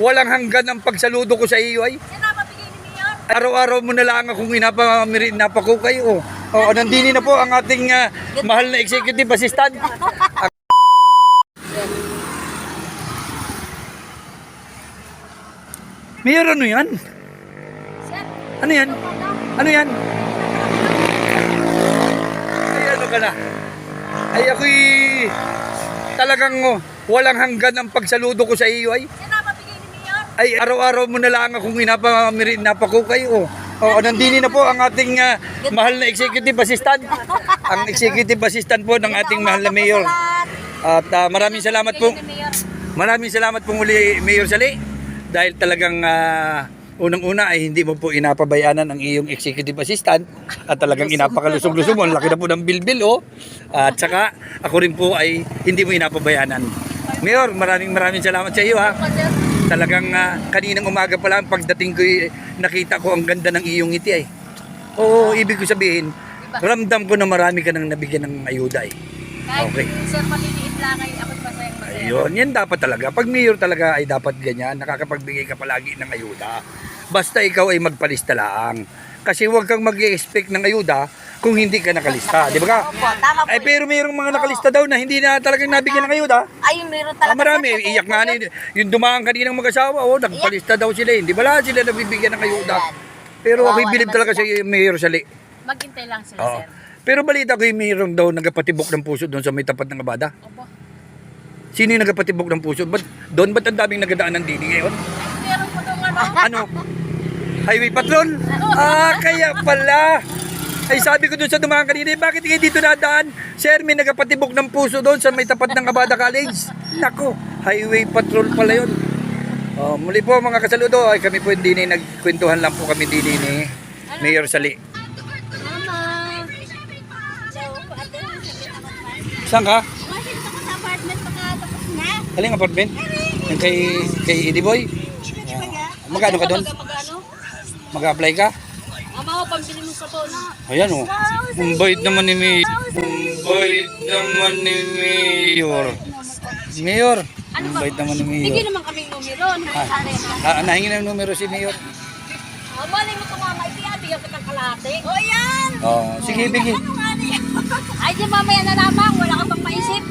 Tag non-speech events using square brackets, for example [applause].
walang hanggan ang pagsaludo ko sa iyo ay. Araw-araw mo na lang akong inapamiri, napakukay. Oh. Oh, nandini na po ang ating ah, mahal na executive assistant. Mayor, ano yan? Ano yan? Ano yan? Ay, ano ka na? Ay, ako'y talagang oh, walang hanggan ang pagsaludo ko sa iyo ay. yan ang mabigay ni Mayor. Ay, araw-araw mo na lang akong inapamiri, napakukay. Oh. Oh, nandini na po ang ating ah, mahal na executive assistant. Ang executive assistant po ng ating mahal na mayor. At ah, maraming salamat po. Maraming salamat po muli, Mayor Sali. Dahil talagang ah, unang-una ay hindi mo po inapabayanan ang iyong executive assistant at talagang inapakalusog-lusog mo. Ang laki na po ng bilbil, oh. At saka ako rin po ay hindi mo inapabayanan. Mayor, maraming maraming salamat sa iyo ha. Talagang ah, kaninang umaga pa lang pagdating ko eh, nakita ko ang ganda ng iyong ngiti ay. Oo, ibig ko sabihin, ramdam ko na marami ka nang nabigyan ng ayuda eh. Kahit Okay. sir maliliit lang ay ako'y masayang masaya. Ayun, yan dapat talaga. Pag mayor talaga ay dapat ganyan, nakakapagbigay ka palagi ng ayuda. Basta ikaw ay magpalista lang. Kasi huwag kang mag-expect ng ayuda kung hindi ka nakalista, di ba ka? Opo, tama po. Ay pero mayroong mga nakalista daw na hindi na talagang nabigyan ng ayuda. Ay, meron Ah, talaga. marami, sir, iyak nga ni yung dumaan kaninang mag-asawa, oh, nagpalista daw sila, hindi bala sila nabibigyan ng ayuda. Pero ako'y Kawawa bilib talaga si Mayor Sali. Maghintay lang sila, Oo. sir. Pero balita ko yung mayroong daw nagapatibok ng puso doon sa may tapat ng abada. Opo. Sino yung nagapatibok ng puso? Ba't, doon ba't ang daming nagadaan ng dini ngayon? Ay, meron po doon ano. Ano? Highway patrol? Ah, kaya pala. Ay sabi ko doon sa dumaan kanina, eh, bakit kayo dito nadaan? Sir, may nagapatibok ng puso doon sa may tapat ng Abada College. Nako, highway patrol pala yun. Oh, muli po mga kasaludo, ay kami po hindi na nagkwentuhan lang po kami din ni Mayor Sali. Saan ka? Aling apartment? Yung kay, kay Eddie Boy? Magkano ka doon? Mag-apply ka? Pambili mo sa phone. Ayan o. Oh. Ang bait naman ni Mayor. Ang bait naman ni Mayor. Mayor. Ano Ang ba? bait naman ni Bigyan Mayor. naman kaming numero. Nakasari na. Ah, nahingi na yung numero si Mayor. Oh, malay mo ito mama. Ibigyan bigyan kita ng kalahati. O yan! Oh, sige, bigyan. Ano niya? [laughs] Ay, di mamaya na lamang. Wala ka pang maisip.